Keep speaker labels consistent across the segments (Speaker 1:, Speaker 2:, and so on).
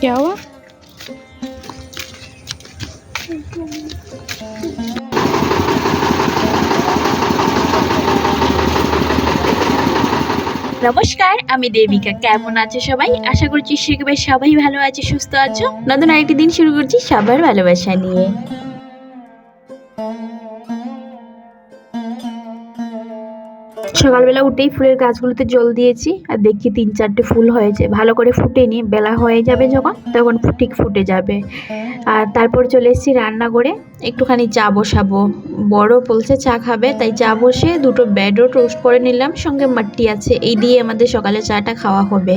Speaker 1: क्या हुआ নমস্কার আমি দেবিকা কেমন আছো সবাই আশা করছি শিখবে সবাই ভালো আছে সুস্থ আছো নতুন আরেকটি দিন শুরু করছি সবার ভালোবাসা নিয়ে সকালবেলা উঠেই ফুলের গাছগুলোতে জল দিয়েছি আর দেখি তিন চারটে ফুল হয়েছে। ভালো করে ফুটে নিয়ে বেলা হয়ে যাবে যখন, তখন ঠিক ফুটে যাবে। আর তারপর চলে এসেছি রান্না করে একটুখানি চা বসাবো। বড় বলছে চা খাবে, তাই চা বসে দুটো ব্যাডও টোস্ট করে নিলাম। সঙ্গে মাটি আছে, এই দিয়ে আমাদের সকালে চাটা খাওয়া হবে।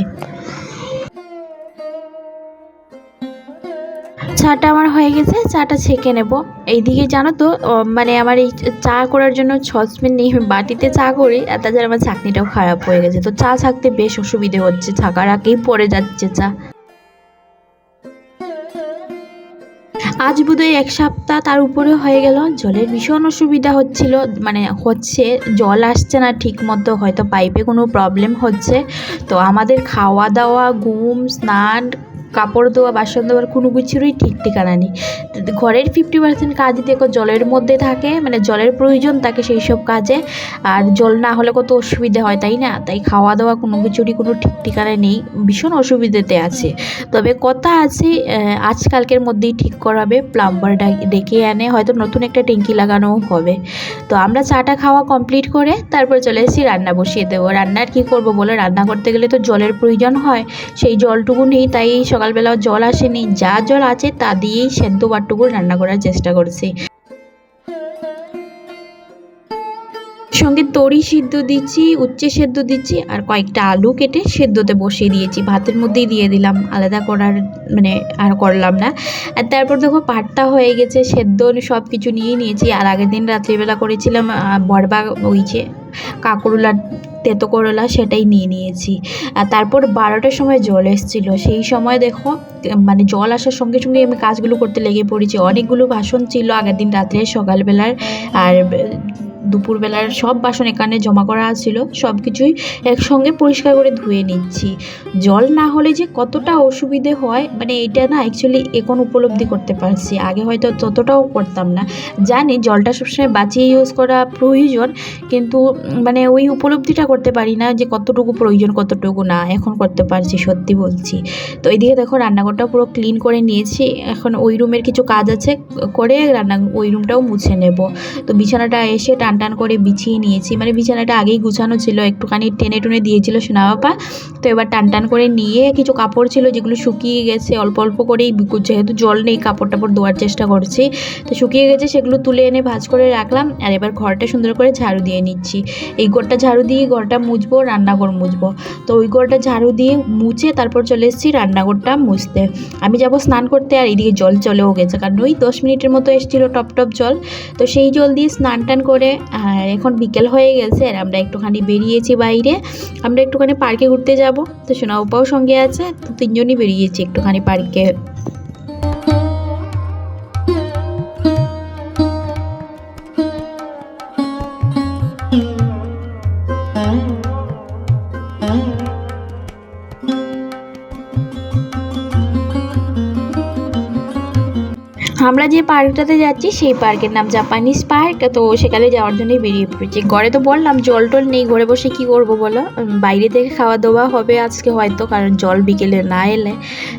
Speaker 1: চাটা আমার হয়ে গেছে, চাটা ছেঁকে নেব। এইদিকে জানো তো মানে আমার এই চা করার জন্য সসপ্যান নেই বাটিতে চা করি, আর তাছাড়া আমার ছাঁকনিটাও খারাপ হয়ে গেছে। তো চা ছাঁকতে বেশ অসুবিধে হচ্ছে, ছাকার আগেই পড়ে যাচ্ছে চা। আজ বোধহয় এক সপ্তাহ তার উপরে হয়ে গেল, জলের ভীষণ অসুবিধা হচ্ছিল মানে হচ্ছে জল আসছে না ঠিক মতো হয়তো পাইপে কোনো প্রবলেম হচ্ছে। তো আমাদের খাওয়া দাওয়া ঘুম, স্নান কাপড় ধোয়া, বাসন ধোয়ার কোনো কিছুরই ঠিক ঠিকানা নেই। ঘরের ফিফটি পার্সেন্ট কাজই দেখো জলের মধ্যে থাকে মানে জলের প্রয়োজন থাকে সেই সব কাজে, আর জল না হলে কত অসুবিধে হয়, তাই না? তাই খাওয়া দাওয়া কোনো কিছুরই কোনো ঠিক ঠিকানা নেই, ভীষণ অসুবিধাতে আছে। তবে কথা আছে আজকালকের মধ্যেই ঠিক করাবে প্লাম্বার ডেকে আনে হয়তো নতুন একটা ট্যাঙ্কি লাগানোও হবে। তো আমরা চাটা খাওয়া কমপ্লিট করে তারপর চলে এসেছি রান্না বসিয়ে দেবো। রান্নার কি করব বলে? রান্না করতে গেলে তো জলের প্রয়োজন হয়, সেই জলটুকু নেই, তাই সকালবেলা জল আসেনি, যা জল আছে তা দিয়েই সেদ্ধ বাটটুকু রান্না করার চেষ্টা করছি। সঙ্গে তরি সিদ্ধ দিচ্ছি, উচ্ছে সেদ্ধ দিচ্ছি, আর কয়েকটা আলু কেটে সেদ্ধতে বসিয়ে দিয়েছি। ভাতের মধ্যেই দিয়ে দিলাম, আলাদা করার মানে আর করলাম না। আর তারপর দেখো পাটটা হয়ে গেছে, সেদ্ধ সব কিছু নিয়ে নিয়েছি। আর আগের দিন রাত্রিবেলা করেছিলাম বরবা ওই যে কাঁকরোলা তেতো করলা সেটাই নিয়ে নিয়েছি। আর তারপর বারোটার সময় জল এসেছিল। সেই সময় দেখো মানে জল আসার সঙ্গে সঙ্গে আমি কাজগুলো করতে লেগে পড়েছি। অনেকগুলো বাসন ছিল আগের দিন রাত্রে সকালবেলার। আর দুপুরবেলার সব বাসন এখানে জমা করা ছিল সব কিছুই একসঙ্গে পরিষ্কার করে ধুয়ে নিচ্ছি। জল না হলে যে কতটা অসুবিধে হয় মানে এটা না অ্যাকচুয়ালি এখন উপলব্ধি করতে পারছি। আগে হয়তো ততটাও করতাম না। জানি জলটা সবসময় বাঁচিয়ে ইউজ করা প্রয়োজন, কিন্তু মানে ওই উপলব্ধিটা করতে পারি না যে কতটুকু প্রয়োজন, কতটুকু না। এখন করতে পারছি, সত্যি বলছি। তো এইদিকে দেখো রান্নাঘরটা পুরো ক্লিন করে নিয়েছি। এখন ওই রুমের কিছু কাজ আছে, করে রান্না, ওই রুমটাও মুছে নেব। তো বিছানাটা এসে টান টান টান করে বিছিয়ে নিয়েছি। মানে বিছানাটা আগেই গুছানো ছিল, একটুখানি টেনে টুনে দিয়েছিল সোনা বাবা তো এবার টান টান করে নিয়ে কিছু কাপড় ছিল যেগুলো শুকিয়ে গেছে, অল্প অল্প করেই যেহেতু জল নেই, কাপড় টাপড় ধোয়ার চেষ্টা করছি। তো শুকিয়ে গেছে, সেগুলো তুলে এনে ভাজ করে রাখলাম আর এবার ঘরটা সুন্দর করে ঝাড়ু দিয়ে নিচ্ছি। এই ঘরটা ঝাড়ু দিয়ে ঘরটা মুছবো, রান্নাঘর মুছবো। তো ওই ঘরটা ঝাড়ু দিয়ে মুছে তারপর চলে এসেছি রান্নাঘরটা মুছতে। আমি যাব স্নান করতে আর এইদিকে জল চলেও গেছে, কারণ ওই দশ মিনিটের মতো এসেছিল টপ টপ জল। তো সেই জল দিয়ে স্নান টান করে আর এখন বিকেল হয়ে গেছে আর আমরা একটুখানি বেরিয়েছি বাইরে। আমরা একটুখানি পার্কে ঘুরতে যাব। তো সোনা উপাও সঙ্গে আছে, তো তিনজনই বেরিয়েছি একটুখানি পার্কে। আমরা যে পার্কটাতে যাচ্ছি, সেই পার্কের নাম জাপানিজ পার্ক। তো সেখানে যাওয়ার জন্যই বেরিয়ে পড়েছি। ঘরে তো বললাম, জল টল নেই, ঘরে বসে কি করব বলো? বাইরে থেকে খাওয়া দাওয়া হবে আজকে হয়তো, কারণ জল বিকেলে না এলে।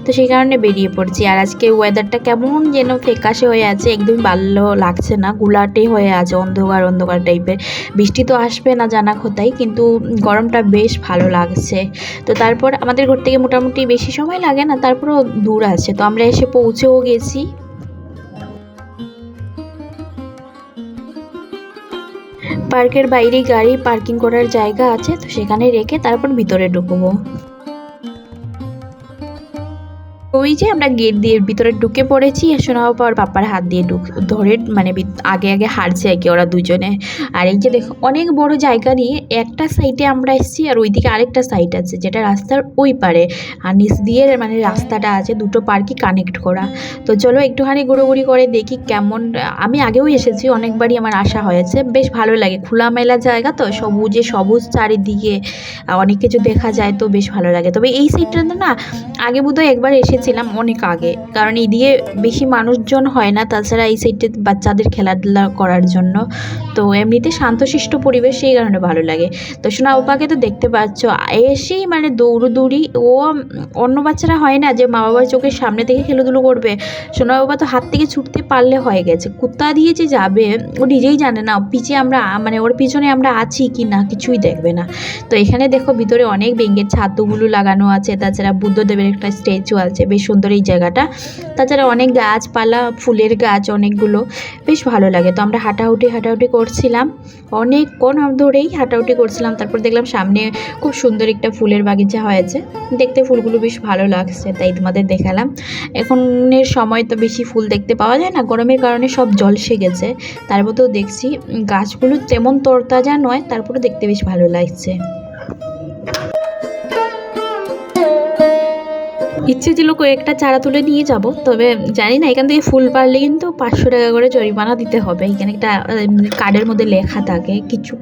Speaker 1: তো সেই কারণে বেরিয়ে পড়ছি। আর আজকে ওয়েদারটা কেমন যেন ফেকাশে হয়ে আছে একদম ভালো লাগছে না। গুলাটে হয়ে আছে, অন্ধকার অন্ধকার টাইপের বৃষ্টি তো আসবে না জানা খোদাই কিন্তু গরমটা বেশ ভালো লাগছে। তো তারপর আমাদের ঘর থেকে মোটামুটি বেশি সময় লাগে না, তারপরও দূর আছে। তো আমরা এসে পৌঁছেও গেছি। পার্কের বাইরে গাড়ি পার্কিং করার জায়গা আছে তো সেখানে রেখে তারপর ভিতরে ঢুকবো। ওই যে আমরা গেট দিয়ে ভিতরে ঢুকে পড়েছি শোনা পর পাপার হাত দিয়ে ঢুক, ধরে মানে আগে আগে হারছে আর কি ওরা দুজনে। আর এই যে দেখো, অনেক বড় জায়গা নিয়ে একটা সাইডে আমরা এসেছি আর ওইদিকে আরেকটা সাইড আছে যেটা রাস্তার ওই পারে। আর নিচ দিয়ে মানে রাস্তাটা আছে, দুটো পার্কই কানেক্ট করা। তো চলো একটুখানি ঘুরোঘুরি করে দেখি কেমন, আমি আগেও এসেছি, অনেকবারই আমার আসা হয়েছে। বেশ ভালো লাগে, খোলামেলা জায়গা তো, সবুজে সবুজ চারিদিকে অনেক কিছু দেখা যায় তো বেশ ভালো লাগে। তবে এই সাইডটাতে না, আগে বোধহয় একবার এসেছিলাম অনেক আগে। কারণ এদিকে বেশি মানুষজন হয় না, তাছাড়া এই সাইডে বাচ্চাদের খেলাধুলা করার জন্য। তো এমনিতে শান্তশিষ্ট পরিবেশ সেই কারণে ভালো লাগে। তো সোনা ওপাকে তো দেখতে পাচ্ছ, এসেই মানে দৌড়োদৌড়ি, ও অন্য বাচ্চারা হয় না যে মা বাবার চোখের সামনে থেকে খেলাধুলো করবে। সোনা, বাবা তো হাত থেকে ছুটতে পারলে হয়ে গেছে। কুত্তা দিয়ে যে যাবে, ও নিজেই জানে না, পিছে আমরা মানে ওর পিছনে আমরা আছি কি না, কিছুই দেখবে না। তো এখানে দেখো, ভিতরে অনেক বেঙ্গের ছাতুগুলো লাগানো আছে, তাছাড়া বুদ্ধদেবের একটা স্ট্যাচু আছে বেশ সুন্দর এই জায়গাটা। তাছাড়া অনেক গাছপালা, ফুলের গাছ অনেকগুলো, বেশ ভালো লাগে। তো আমরা হাঁটাহুটি হাঁটাহুটি করছিলাম। অনেকক্ষণ ধরেই হাঁটাহুটি করছিলাম। তারপর দেখলাম সামনে খুব সুন্দর একটা ফুলের বাগিচা হয়েছে। দেখতে ফুলগুলো বেশ ভালো লাগছে, তাই তোমাদের দেখালাম। এখনের সময় তো বেশি ফুল দেখতে পাওয়া যায় না। গরমের কারণে সব জলসে গেছে তার মধ্যেও দেখছি গাছগুলো তেমন তরতাজা নয় তারপরে দেখতে বেশ ভালো লাগছে। ইচ্ছে ছিল কয়েকটা চারা তুলে নিয়ে যাব, তবে জানি না, এখান থেকে ফুল পারলে কিন্তু পাঁচশো টাকা করে জরিমানা দিতে হবে। এখানে একটা কার্ডের মধ্যে লেখা থাকে, কিছু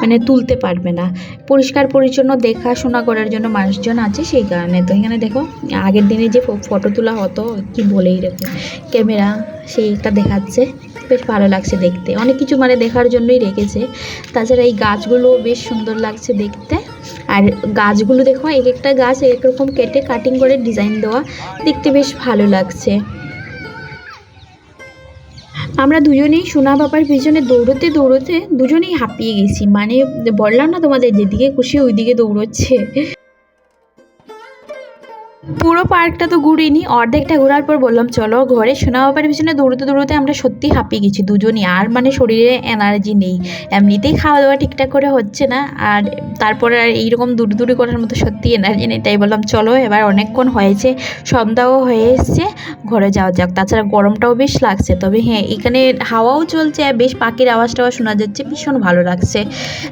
Speaker 1: মানে তুলতে পারবে না। পরিষ্কার পরিচ্ছন্ন দেখাশোনা করার জন্য মানুষজন আছে সেই কারণে। তো এখানে দেখো, আগের দিনে যে ফটো তোলা হতো, কি বলেই রেখো। ক্যামেরা, সেইটা দেখাচ্ছে। বেশ ভালো লাগছে দেখতে। অনেক কিছু মানে দেখার জন্যই রেখেছে। তাছাড়া এই গাছগুলো বেশ সুন্দর লাগছে দেখতে। আর গাছগুলো দেখো, এক একটা গাছ এক রকম কেটে কাটিং করে ডিজাইন দেওয়া দেখতে বেশ ভালো লাগছে। আমরা দুজনেই সোনা বাবার পিছনে দৌড়তে দৌড়তে দুজনেই হাঁপিয়ে গেছি। মানে বললাম না তোমাদের, যেদিকে খুশি ওইদিকে দৌড়চ্ছে। পুরো পার্কটা তো ঘুরিনি, অর্ধেকটা ঘোরার পর বললাম, চলো ঘরে। সোনা বাবার পিছনে দৌড়তে দৌড়তে আমরা সত্যি হাঁপিয়ে গেছি দুজনই, আর মানে শরীরে এনার্জি নেই। এমনিতেই খাওয়া দাওয়া ঠিকঠাক করে হচ্ছে না, আর তারপরে আর এইরকম দূরে দূরে করার মতো সত্যি এনার্জি নেই, তাই বললাম, চলো, এবার অনেকক্ষণ হয়েছে, সন্ধ্যাও হয়ে এসছে, ঘরে যাওয়া যাক। তাছাড়া গরমটাও বেশ লাগছে, তবে হ্যাঁ এখানে হাওয়াও চলছে বেশ পাখির আওয়াজ টাওয়াজ শোনা যাচ্ছে, ভীষণ ভালো লাগছে।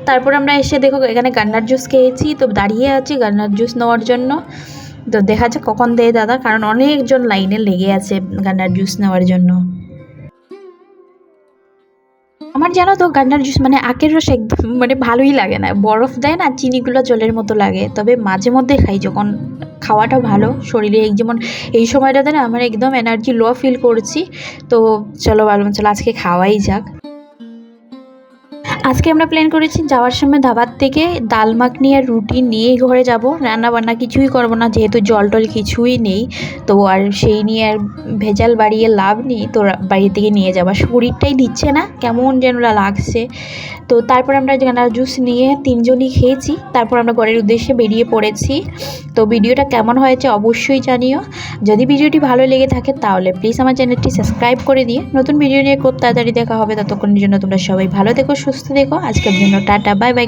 Speaker 1: তারপর আমরা এসে দেখো, এখানে গান্নার জুস খেয়েছি, তো দাঁড়িয়ে আছি গান্নার জুস নেওয়ার জন্য। তো দেখা যাক কখন দেয় দাদা, কারণ অনেকজন লাইনে লেগে আছে গান্নার জুস নেওয়ার জন্য। আমার জানো তো গান্নার জুস মানে আখের রস একদম মানে ভালোই লাগে না। বরফ দেয় না, চিনিগুলো জলের মতো লাগে। তবে মাঝে মধ্যে খাই যখন খাওয়াটা ভালো, শরীরে যেমন এই সময়টাতে না আমার একদম এনার্জি লো ফিল করছি। তো চলো ভালো চলো আজকে খাওয়াই যাক। আজকে আমরা প্ল্যান করেছি যাওয়ার সময় ধাবার থেকে ডাল মাখনি আর রুটি নিয়েই ঘরে যাব। রান্না বান্না কিছুই করব না, যেহেতু জল টল কিছুই নেই। তো আর সেই নিয়ে আর ভেজাল বাড়িয়ে লাভ নেই, তো বাড়ি থেকে নিয়ে যাওয়া শরীরটাই দিচ্ছে না, কেমন যেন লাগছে। তো তারপর আমরা গান্নার জুস নিয়ে তিনজনই খেয়েছি, তারপর আমরা ঘরের উদ্দেশ্যে বেরিয়ে পড়েছি। তো ভিডিওটা কেমন হয়েছে অবশ্যই জানিও। যদি ভিডিওটি ভালো লেগে থাকে তাহলে প্লিজ আমার চ্যানেলটি সাবস্ক্রাইব করে দিয়ে নতুন ভিডিও নিয়ে খুব তাড়াতাড়ি দেখা হবে, ততক্ষণের জন্য তোমরা সবাই ভালো থেকো, সুস্থ থেকো আজকের জন্য টাটা বাই বাই